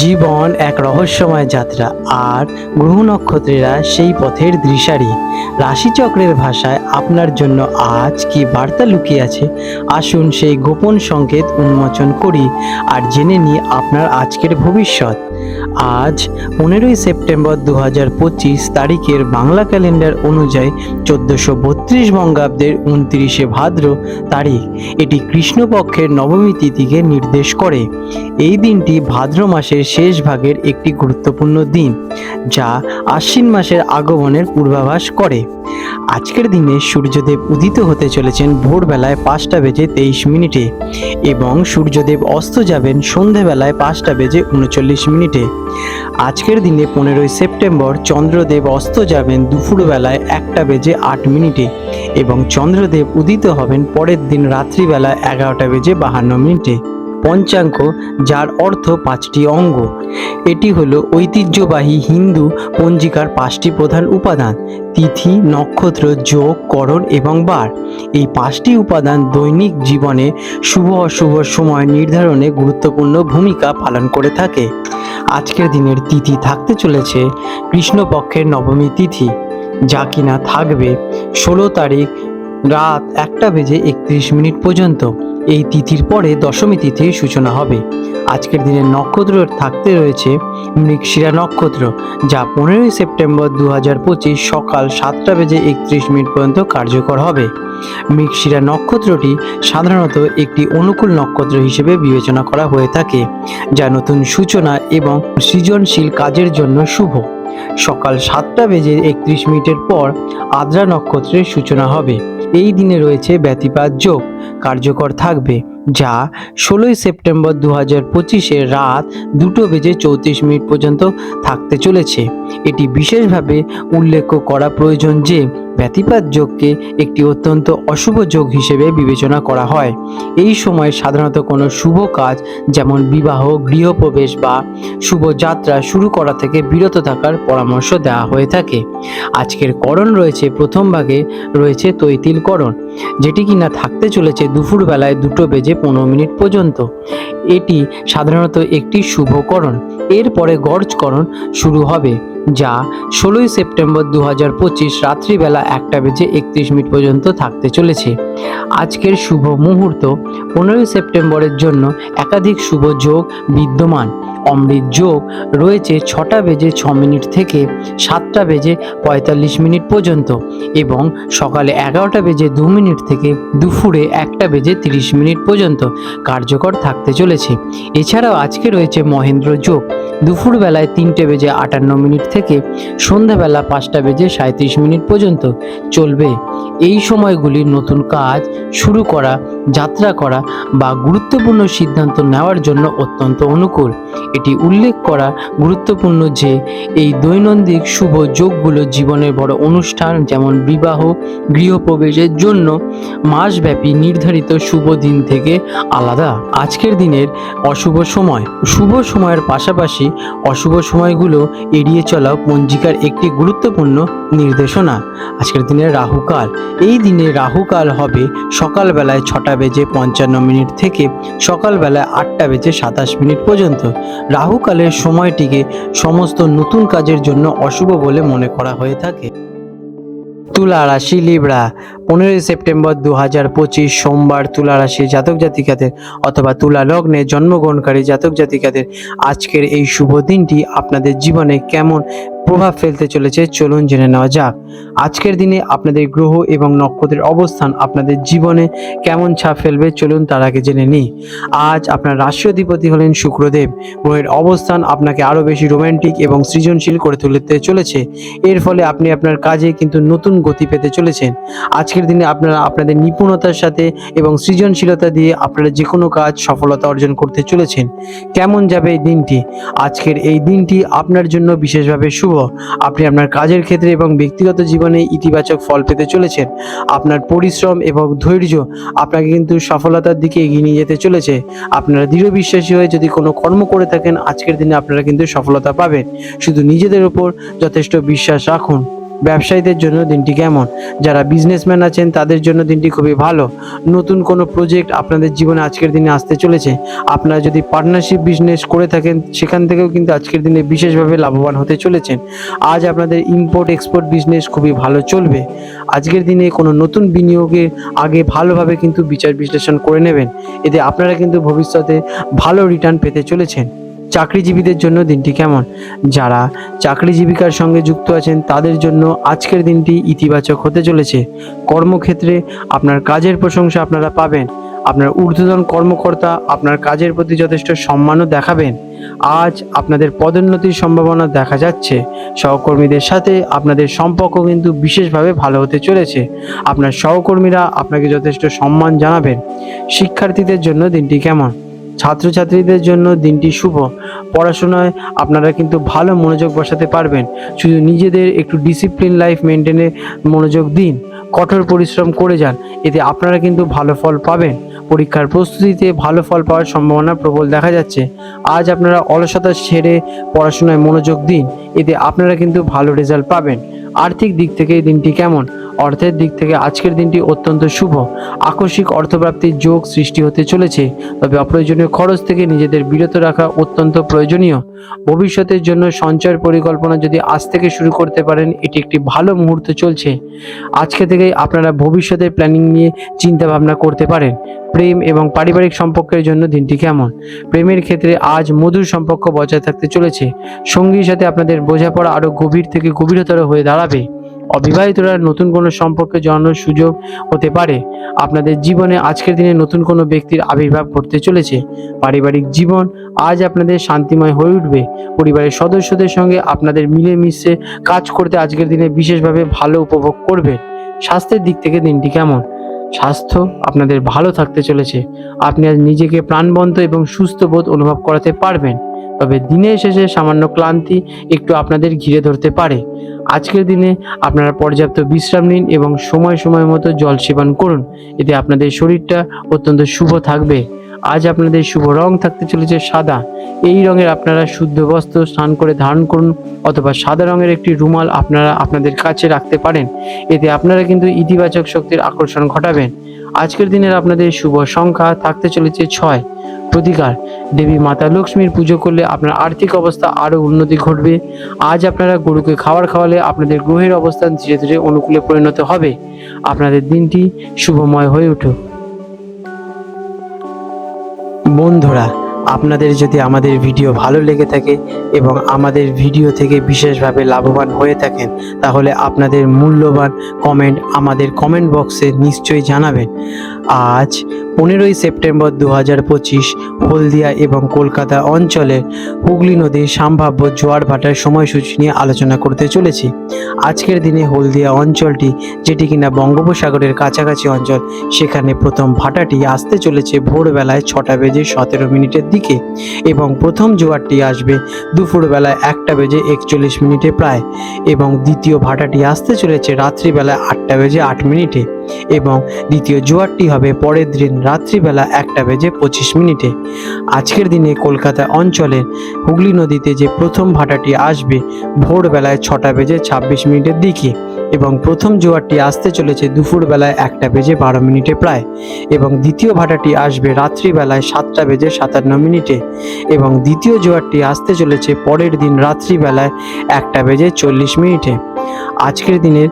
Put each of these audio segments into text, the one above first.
জীবন এক রহস্যময় যাত্রা, আর গ্রহ নক্ষত্রেরা সেই পথের দৃশারি। রাশিচক্রের ভাষায় আপনার জন্য আজ কি বার্তা লুকিয়ে আছে? আসুন সেই গোপন সংকেত উন্মোচন করি, আর জেনে নিই আপনার আজকের ভবিষ্যৎ। আজ পনেরোই সেপ্টেম্বর দু হাজার পঁচিশ তারিখের বাংলা ক্যালেন্ডার অনুযায়ী চোদ্দোশো বত্রিশ বঙ্গাব্দের উনত্রিশে ভাদ্র তারিখ এটি কৃষ্ণপক্ষের নবমী তিথিকে নির্দেশ করে। এই দিনটি ভাদ্র মাসের শেষ ভাগের একটি গুরুত্বপূর্ণ দিন, যা আশ্বিন মাসের আগমনের পূর্বাভাস করে। আজকের দিনে সূর্যদেব উদিত হতে চলেছেন ভোরবেলায় পাঁচটা বেজে তেইশ মিনিটে এবং সূর্যদেব অস্ত যাবেন সন্ধেবেলায় পাঁচটা বেজে উনচল্লিশ মিনিটে। আজকের দিনে পনেরোই সেপ্টেম্বর চন্দ্রদেব অস্ত যাবেন দুপুরবেলায় একটা বেজে আট মিনিটে এবং চন্দ্রদেব উদিত হবেন পরের দিন রাত্রিবেলা এগারোটা বেজে বাহান্ন মিনিটে। পঞ্চাঙ্গ, যার অর্থ পাঁচটি অঙ্গ। এটি হলো ঐতিহ্যবাহী হিন্দু পঞ্জিকার পাঁচটি প্রধান উপাদান, তিথি, নক্ষত্র, যোগ, করণ এবং বার। এই পাঁচটি উপাদান দৈনিক জীবনে শুভ অশুভ সময় নির্ধারণে গুরুত্বপূর্ণ ভূমিকা পালন করে থাকে। আজকের দিনের তিথি থাকতে চলেছে কৃষ্ণপক্ষের নবমী তিথি। যা কিনা থাকবে ষোলো তারিখ রাত একটা বেজে একত্রিশ মিনিট পর্যন্ত। এই তিথির পরে দশমী তিথির সূচনা হবে। আজকের দিনের নক্ষত্র থাকতে রয়েছে মৃগশিরা নক্ষত্র, যা পনেরোই সেপ্টেম্বর দু হাজার পঁচিশ সকাল সাতটা বেজে একত্রিশ মিনিট পর্যন্ত কার্যকর হবে। মৃগশিরা নক্ষত্রটি সাধারণত একটি অনুকূল নক্ষত্র হিসেবে বিবেচনা করা হয়ে থাকে, যা নতুন সূচনা এবং সৃজনশীল কাজের জন্য শুভ। সকাল সাতটা বেজে একত্রিশ মিনিটের পর আদ্রা নক্ষত্রের সূচনা হবে। এই দিনে রয়েছে ব্যতিপাত যোগ। কার্যকর থাকবে যা ষোলোই সেপ্টেম্বর দু হাজার পঁচিশে রাত দুটো বেজে চৌত্রিশ মিনিট পর্যন্ত থাকতে চলেছে। এটি বিশেষভাবে উল্লেখ করা প্রয়োজন যে ব্যতিপাত যোগকে একটি অত্যন্ত অশুভ যোগ হিসেবে বিবেচনা করা হয়। এই সময় সাধারণত কোনো শুভ কাজ, যেমন বিবাহ, গৃহপ্রবেশ বা শুভ যাত্রা শুরু করা থেকে বিরত থাকার পরামর্শ দেওয়া হয়ে থাকে। আজকের করণ রয়েছে প্রথম ভাগে রয়েছে তৈতিল করণ যেটি কিনা থাকতে চলেছে দুপুর বেলায় দুটো বেজে পনেরো মিনিট পর্যন্ত। এটি সাধারণত একটি শুভকরণ এরপরে গর্জকরণ শুরু হবে। যা ষোলোই সেপ্টেম্বর দু হাজার পঁচিশ রাত্রিবেলা একটা বেজে একত্রিশ মিনিট পর্যন্ত থাকতে চলেছে। আজকের শুভ মুহূর্ত পনেরোই সেপ্টেম্বরের জন্য একাধিক শুভ যোগ বিদ্যমান। অমৃত যোগ রয়েছে ছটা বেজে ছ মিনিট থেকে সাতটা বেজে পঁয়তাল্লিশ মিনিট পর্যন্ত এবং সকালে এগারোটা বেজে দু মিনিট থেকে দুপুরে একটা বেজে তিরিশ মিনিট পর্যন্ত কার্যকর থাকতে চলেছে। এছাড়াও আজকে রয়েছে মহেন্দ্র যোগ। দুপুরবেলায় তিনটে বেজে আটান্ন মিনিট থেকে সন্ধ্যাবেলা পাঁচটা বেজে সাঁত্রিশ মিনিট পর্যন্ত চলবে। এই সময়গুলি নতুন কাজ শুরু করা যাত্রা করা বা গুরুত্বপূর্ণ সিদ্ধান্ত নেওয়ার জন্য অত্যন্ত অনুকূল। এটি উল্লেখ করা গুরুত্বপূর্ণ যে, এই দৈনন্দিন শুভ যোগগুলো জীবনের বড় অনুষ্ঠান যেমন বিবাহ, গৃহপ্রবেশের জন্য মাসব্যাপী নির্ধারিত শুভ দিন থেকে আলাদা। আজকের দিনের অশুভ সময়। শুভ সময়ের পাশাপাশি অশুভ সময়গুলো এড়িয়ে চলা পঞ্জিকার একটি গুরুত্বপূর্ণ নির্দেশনা। আজকের দিনের রাহুকাল। এই দিনে রাহুকাল হবে সকালবেলায় ছটা বেজে পঞ্চান্ন মিনিট থেকে সকালবেলায় আটটা বেজে সাতাশ মিনিট পর্যন্ত। রাহুকালের সময়টিকে সমস্ত নতুন কাজের জন্য অশুভ বলে মনে করা হয়ে থাকে। তুলা রাশি লিব্রা, পনেরোই সেপ্টেম্বর দু হাজার পঁচিশ সোমবার তুলা রাশি জাতক জাতিকাদের অথবা তুলা লগ্নে জন্মগ্রহণকারী জাতক জাতিকাদের আজকের এই শুভ দিনটি আপনাদের জীবনে কেমন প্রভাব ফেলতে চলেছে, চলুন জেনে নেওয়া যাক। আজকের দিনে আপনাদের গ্রহ এবং নক্ষত্রের অবস্থান আপনাদের জীবনে কেমন ছাপ ফেলবে, চলুন তার আগে জেনে নিই। আজ আপনার রাশি অধিপতি হলেন শুক্রদেব। গ্রহের অবস্থান আপনাকে আরও বেশি রোমান্টিক এবং সৃজনশীল করে তুলতে চলেছে। এর ফলে আপনি আপনার কাজে কিন্তু নতুন গতি পেতে চলেছেন। আজকের দিনে আপনারা আপনাদের নিপুণতার সাথে এবং সৃজনশীলতা দিয়ে আপনারা যে কোনো কাজ সফলতা অর্জন করতে চলেছেন। কেমন যাবে এই দিনটি? আজকের এই দিনটি আপনার জন্য বিশেষভাবে শুভ। আপনি আপনার কাজের ক্ষেত্রে এবং ব্যক্তিগত জীবনে ইতিবাচক ফল পেতে চলেছেন। আপনার পরিশ্রম এবং ধৈর্য আপনাকে কিন্তু সফলতার দিকে এগিয়ে নিয়ে যেতে চলেছে। আপনারা দৃঢ় বিশ্বাসী হয়ে যদি কোনো কর্ম করে থাকেন, আজকের দিনে আপনারা কিন্তু সফলতা পাবেন। শুধু নিজেদের উপর যথেষ্ট বিশ্বাস রাখুন। ব্যবসায়ীদের জন্য দিনটি কেমন? যারা বিজনেসম্যান আছেন, তাদের জন্য দিনটি খুবই ভালো। নতুন কোনো প্রজেক্ট আপনাদের জীবনে আজকের দিনে আসতে চলেছে? আপনারা যদি পার্টনারশিপ বিজনেস করে থাকেন, সেখান থেকেও কিন্তু আজকের দিনে বিশেষভাবে লাভবান হতে চলেছেন। আজ আপনাদের ইম্পোর্ট এক্সপোর্ট বিজনেস খুবই ভালো চলবে। আজকের দিনে কোনো নতুন বিনিয়োগের আগে ভালোভাবে কিন্তু বিচার বিশ্লেষণ করে নেবেন। এতে আপনারা কিন্তু ভবিষ্যতে ভালো রিটার্ন পেতে চলেছেন। চাকরিজীবীদের জন্য দিনটি কেমন? যারা চাকরি জীবিকার সঙ্গে যুক্ত আছেন, তাদের জন্য আজকের দিনটি ইতিবাচক হতে চলেছে। কর্মক্ষেত্রে আপনার কাজের প্রশংসা আপনারা পাবেন। আপনার ঊর্ধ্বতন কর্মকর্তা আপনার কাজের প্রতি যথেষ্ট সম্মানও দেখাবেন। আজ আপনাদের পদোন্নতির সম্ভাবনা দেখা যাচ্ছে। সহকর্মীদের সাথে আপনাদের সম্পর্ক কিন্তু বিশেষভাবে ভালো হতে চলেছে। আপনার সহকর্মীরা আপনাকে যথেষ্ট সম্মান জানাবেন। শিক্ষার্থীদের জন্য দিনটি কেমন? ছাত্রছাত্রীদের জন্য দিনটি শুভ। পড়াশোনায় আপনারা কিন্তু ভালো মনোযোগ বসাতে পারবেন। শুধু নিজেদের একটু ডিসিপ্লিন লাইফ মেনটেনে মনোযোগ দিন। কঠোর পরিশ্রম করে যান। এতে আপনারা কিন্তু ভালো ফল পাবেন। পরীক্ষার প্রস্তুতিতে ভালো ফল পাওয়ার সম্ভাবনা প্রবল দেখা যাচ্ছে। আজ আপনারা অলসতা ছেড়ে পড়াশোনায় মনোযোগ দিন। এতে আপনারা কিন্তু ভালো রেজাল্ট পাবেন। আর্থিক দিক থেকে দিনটি কেমন? অর্থের দিক থেকে আজকের দিনটি অত্যন্ত শুভ। আকস্মিক অর্থপ্রাপ্তির যোগ সৃষ্টি হতে চলেছে, তবে অপ্রয়োজনীয় খরচ থেকে নিজেদের বিরত রাখা অত্যন্ত প্রয়োজনীয়। ভবিষ্যতের জন্য সঞ্চয়ের পরিকল্পনা যদি আজ থেকে শুরু করতে পারেন, এটি একটি ভালো মুহূর্ত চলছে। আজকে থেকেই আপনারা ভবিষ্যতের প্ল্যানিং নিয়ে চিন্তা ভাবনা করতে পারেন। প্রেম এবং পারিবারিক সম্পর্কের জন্য দিনটি কেমন? প্রেমের ক্ষেত্রে আজ মধুর সম্পর্ক বজায় থাকতে চলেছে। সঙ্গীর সাথে আপনাদের বোঝাপড়া আরও গভীর থেকে গভীরতর হয়ে দাঁড়াবে। অবিবাহিতরা নতুন কোনো সম্পর্কে জড়ানোর সুযোগ হতে পারে। আপনাদের জীবনে আজকের দিনে নতুন কোনো ব্যক্তির আবির্ভাব ঘটতে চলেছে। পারিবারিক জীবন আজ আপনাদের শান্তিময় হয়ে উঠবে। পরিবারের সদস্যদের সঙ্গে আপনাদের মিলেমিশে কাজ করতে আজকের দিনে বিশেষভাবে ভালো উপভোগ করবে স্বাস্থ্যের দিক থেকে দিনটি কেমন? স্বাস্থ্য আপনাদের ভালো থাকতে চলেছে। আপনি আজ নিজেকে প্রাণবন্ত এবং সুস্থ বোধ অনুভব করাতে পারবেন। তবে দিনের শেষে সামান্য ক্লান্তি একটু আপনাদের ঘিরে ধরতে পারে। আজকের দিনে আপনারা পর্যাপ্ত বিশ্রাম নিন এবং সময় সময় মতো জল সেবন করুন। এতে আপনাদের শরীরটা অত্যন্ত শুভ থাকবে। আজ আপনাদের শুভ রং থাকতে চলেছে সাদা। এই রঙের আপনারা শুদ্ধ বস্ত্র স্নান করে ধারণ করুন অথবা সাদা রঙের একটি রুমাল আপনারা আপনাদের কাছে রাখতে পারেন। এতে আপনারা কিন্তু ইতিবাচক শক্তির আকর্ষণ ঘটাবেন। আজকের দিনের আপনাদের শুভ সংখ্যা থাকতে চলেছে ছয়। প্রতিকার, দেবী মাতা লক্ষ্মীর পুজো করলে আপনার আর্থিক অবস্থা আরও উন্নতি ঘটবে। আজ আপনারা গরুকে খাবার খাওয়ালে আপনাদের গ্রহের অবস্থান ধীরে ধীরে অনুকূলে পরিণত হবে। আপনাদের দিনটি শুভময় হয়ে উঠুক। বন্ধুরা আপনাদের যদি আমাদের ভিডিও ভালো লেগে থাকে এবং আমাদের ভিডিও থেকে বিশেষভাবে লাভবান হয়ে থাকেন, তাহলে আপনাদের মূল্যবান কমেন্ট আমাদের কমেন্ট বক্সে নিশ্চয়ই জানাবেন। আজ পনেরোই সেপ্টেম্বর দু হাজার পঁচিশ, হলদিয়া এবং কলকাতা অঞ্চলের হুগলি নদীর সম্ভাব্য জোয়ার ভাটার সময়সূচি নিয়ে আলোচনা করতে চলেছি। আজকের দিনে হলদিয়া অঞ্চলটি, যেটি কিনা বঙ্গোপসাগরের কাছাকাছি অঞ্চল, সেখানে প্রথম ভাটাটি আসতে চলেছে ভোরবেলায় ছটা বেজে সতেরো মিনিটের দিকে। এবং প্রথম জোয়ারটি আসবে দুপুরবেলায় একটা বেজে একচল্লিশ মিনিটে প্রায়। এবং দ্বিতীয় ভাটাটি আসতে চলেছে রাত্রিবেলায় আটটা বেজে আট মিনিটে। এবং দ্বিতীয় জোয়ারটি হবে পরের দিন রাত্রিবেলা একটা বেজে পঁচিশ মিনিটে। আজকের দিনে কলকাতা অঞ্চলের হুগলি নদীতে যে প্রথম ভাটাটি আসবে ভোরবেলায় ছটা বেজে ছাব্বিশ মিনিটের দিকে। এবং প্রথম জোয়ারটি আসতে চলেছে দুপুরবেলায় একটা বেজে বারো মিনিটে প্রায় এবং দ্বিতীয় ভাটাটি আসবে রাত্রিবেলায় সাতটা বেজে সাতান্ন মিনিটে এবং দ্বিতীয় জোয়ারটি আসতে চলেছে পরের দিন রাত্রিবেলায় একটা বেজে চল্লিশ মিনিটে। আজকের দিনের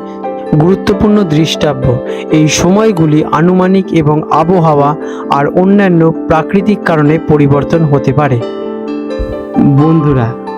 গুরুত্বপূর্ণ দৃষ্টাব্য, এই সময়গুলি আনুমানিক এবং আবহাওয়া আর অন্যান্য প্রাকৃতিক কারণে পরিবর্তন হতে পারে। বন্ধুরা